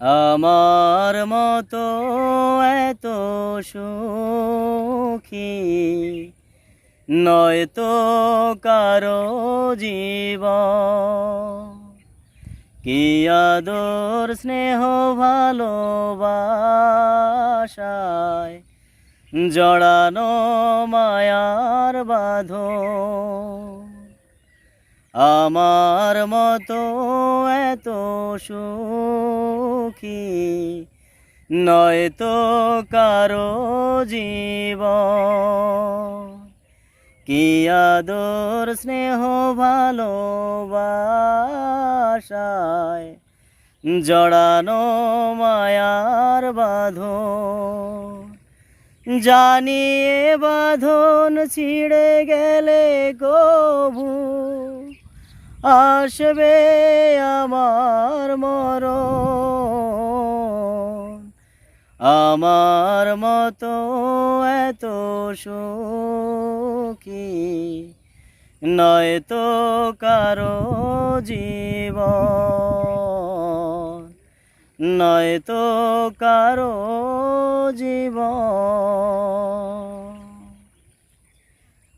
আমার মতো এত সুখী। নয়তো কারও জীব কি আদর স্নেহ ভালোবাসায় জড়ানো মায়ার বাঁধো আমার মতো এত সুখী। নয়তো কারও জীব কি আদর, স্নেহ, ভালোবাসায় জড়ানো মায়ার বাঁধো জানিয়ে বাঁধন ছিঁড়ে গেলে কবু আসবে আমার মর আমার মতো এত সুখী নয়তো কারও জীব নয়তো কারও জীব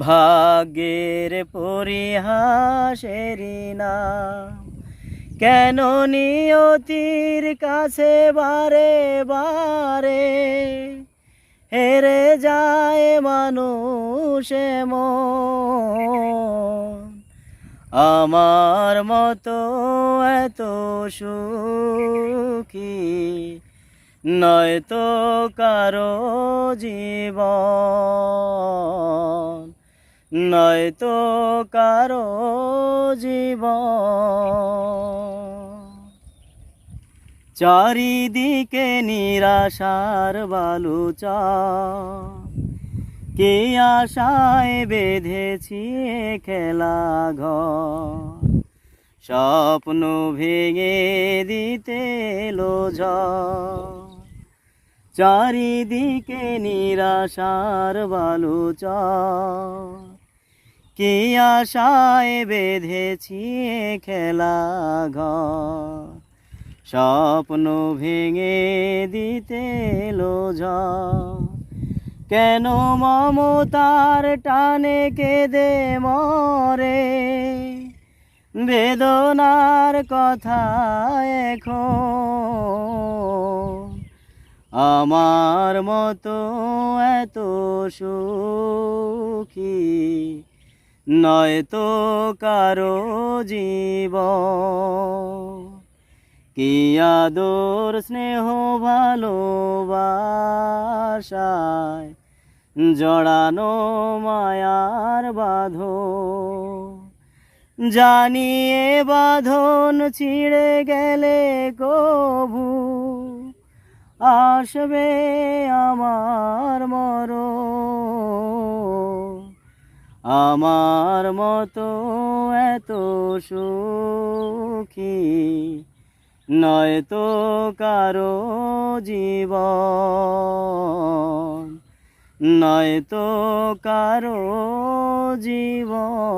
ভাগ্যের পরিহাসেরি না কেন নিয়তির কাছে বারে বারে হেরে যায় মানুষ মন? আমার মতো এত সুখী নয়তো কারও জীবন। নয়তো কারও জীব চারিদিকে নিরাশার বালুচা। কে আশায় বেঁধেছি খেলা ঘর। স্বপ্ন ভেঙে দিতে লোঝ চারিদিকে নিরাশার বালুচা। কি আশায় বেঁধেছি খেলা ঘর? স্বপ্ন ভেঙে দিতে লোঝ কেন মমতার টানে কেঁদে মরে? বেদনার কথা এখন। আমার মতো এত সুখী নয়তো কারও জীব কি আদর, স্নেহ, ভালোবাসায় জড়ানো মায়ার বাঁধো জানিয়ে বাঁধন ছিঁড়ে গেলে কবু, আসবে আমার মর আমার মতো এত সুখী নয়তো কারও জীবন নয়তো কারও জীবন।